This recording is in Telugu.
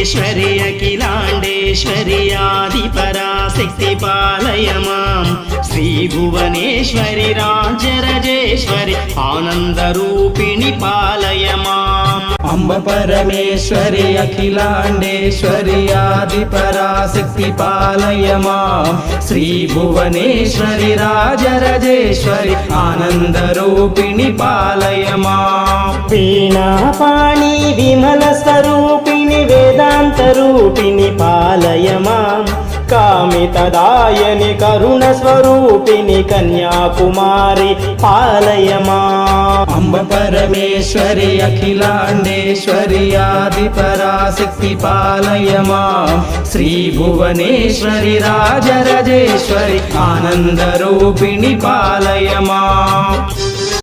పరమేశ్వరి అఖిలాండేశ్వరి ఆది పరాశక్తి పాలయ మాం శ్రీ భువనేశ్వరి రాజరజేశ్వరి ఆనంద రూపిణి పాలయ మాం అంబ పరమేశ్వరి అఖిలాండేశ్వరి ఆది పరాశక్తి పాలయ మాం శ్రీ భువనేశ్వరి రాజరజేశ్వరి ఆనంద రూపిణి పాలయ మాం వీణాపాణి విమల రూపిణి పాలయమాం. కామితదాయని కరుణ స్వరూపిణి కన్యాకుమారి పాలయమా. అంబ పరమేశ్వరి అఖిలాండేశ్వరి ఆది పరాశక్తి పాలయమా. శ్రీ భువనేశ్వరి రాజరజేశ్వరి ఆనంద రూపిణి పాలయ